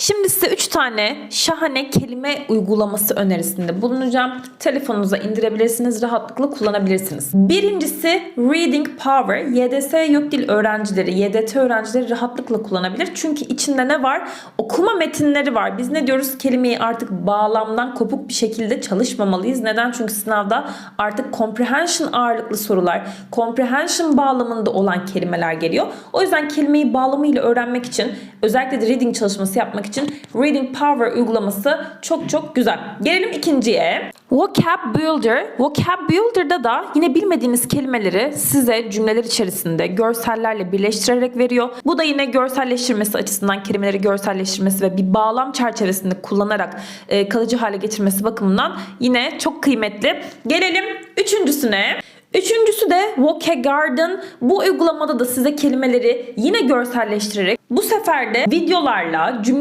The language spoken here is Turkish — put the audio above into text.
Şimdi size 3 tane şahane kelime uygulaması önerisinde bulunacağım. Telefonunuza indirebilirsiniz, rahatlıkla kullanabilirsiniz. Birincisi Reading Power. YDS yok dil öğrencileri, YDT öğrencileri rahatlıkla kullanabilir. Çünkü içinde ne var? Okuma metinleri var. Biz ne diyoruz? Kelimeyi artık bağlamdan kopuk bir şekilde çalışmamalıyız. Neden? Çünkü sınavda artık comprehension ağırlıklı sorular, comprehension bağlamında olan kelimeler geliyor. O yüzden kelimeyi bağlamıyla öğrenmek için özellikle de reading çalışması yapmak için Reading Power uygulaması çok çok güzel. Gelelim ikinciye. Vocab Builder. Vocab Builder'da da yine bilmediğiniz kelimeleri size cümleler içerisinde görsellerle birleştirerek veriyor. Bu da yine görselleştirmesi açısından kelimeleri görselleştirmesi ve bir bağlam çerçevesinde kullanarak e, kalıcı hale getirmesi bakımından yine çok kıymetli. Gelelim üçüncüsüne. Üçüncüsü de Vocagarden. Bu uygulamada da size kelimeleri yine görselleştirerek bu sefer de videolarla cümle